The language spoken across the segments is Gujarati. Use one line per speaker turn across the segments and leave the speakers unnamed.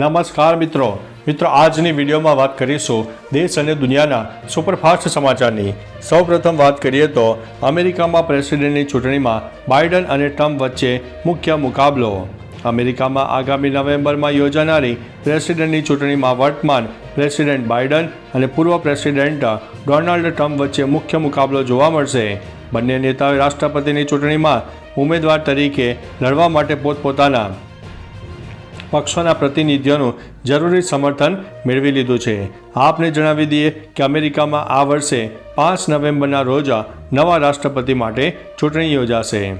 નમસ્કાર મિત્રો. મિત્રો, આજની વિડીયોમાં વાત કરીશું દેશ અને દુનિયાના સુપરફાસ્ટ સમાચારની. સૌપ્રથમ વાત કરીએ તો અમેરિકામાં પ્રેસિડેન્ટની ચૂંટણીમાં બાઇડન અને ટ્રમ્પ વચ્ચે મુખ્ય મુકાબલો. અમેરિકામાં આગામી નવેમ્બરમાં યોજાનારી પ્રેસિડેન્ટની ચૂંટણીમાં વર્તમાન પ્રેસિડેન્ટ બાઇડન અને પૂર્વ પ્રેસિડેન્ટ ડોનાલ્ડ ટ્રમ્પ વચ્ચે મુખ્ય મુકાબલો જોવા મળશે. બંને નેતાઓએ રાષ્ટ્રપતિની ચૂંટણીમાં ઉમેદવાર તરીકે લડવા માટે પોતપોતાના પક્ષોના પ્રતિનિધિઓનું જરૂરી સમર્થન મેળવી લીધું છે. આપને જણાવી દઈએ કે અમેરિકામાં આ વર્ષે પાંચ નવેમ્બરના રોજ નવા રાષ્ટ્રપતિ માટે ચૂંટણી યોજાશે.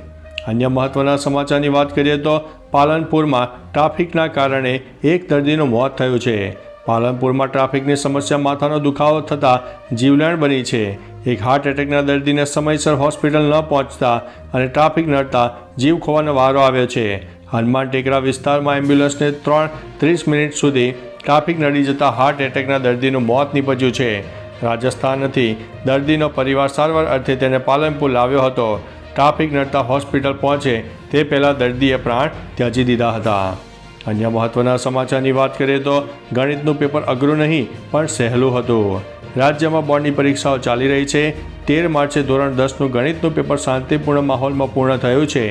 અન્ય મહત્વના સમાચારની વાત કરીએ તો પાલનપુરમાં ટ્રાફિકના કારણે એક દર્દીનું મોત થયું છે. પાલનપુરમાં ટ્રાફિકની સમસ્યા માથાનો દુખાવો થતાં જીવલેણ બની છે. એક હાર્ટ એટેકના દર્દીને સમયસર હોસ્પિટલ ન પહોંચતા અને ટ્રાફિક નડતા જીવ ખોવાનો વારો આવ્યો છે. હનુમાન ટેકરા વિસ્તારમાં એમ્બ્યુલન્સને ત્રણ ત્રીસ મિનિટ સુધી ટ્રાફિક નડી જતા હાર્ટ એટેકના દર્દીનું મોત નીપજ્યું છે. રાજસ્થાનથી દર્દીનો પરિવાર સારવાર અર્થે તેને પાલનપુર લાવ્યો હતો. ટ્રાફિક નડતા હોસ્પિટલ પહોંચે તે પહેલાં દર્દીએ પ્રાણ ત્યજી દીધા હતા. અન્ય મહત્વના સમાચારની વાત કરીએ તો ગણિતનું પેપર અઘરું નહીં, પણ સહેલું હતું. રાજ્યમાં બોર્ડની પરીક્ષાઓ ચાલી રહી છે. તેર માર્ચે ધોરણ દસનું ગણિતનું પેપર શાંતિપૂર્ણ માહોલમાં પૂર્ણ થયું છે.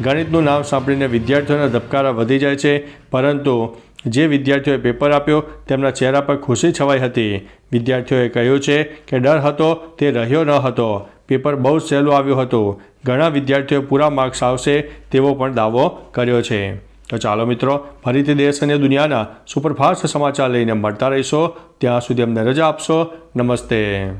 ગણિતનું નામ સાંભળીને વિદ્યાર્થીઓના ધબકારા વધી જાય છે, પરંતુ જે વિદ્યાર્થીઓએ પેપર આપ્યો, તેમના ચહેરા પર ખુશી છવાઈ હતી. વિદ્યાર્થીઓએ કહ્યું છે કે ડર હતો, તે રહ્યો ન હતો. પેપર બહુ સહેલું આવ્યું હતું. ઘણા વિદ્યાર્થીઓએ પૂરા માર્ક્સ આવશે તેવો પણ દાવો કર્યો છે. તો ચાલો મિત્રો, ફરીથી દેશ અને દુનિયાના સુપરફાસ્ટ સમાચાર લઈને મળતા રહીશો. ત્યાં સુધી અમને રજા આપશો. નમસ્તે.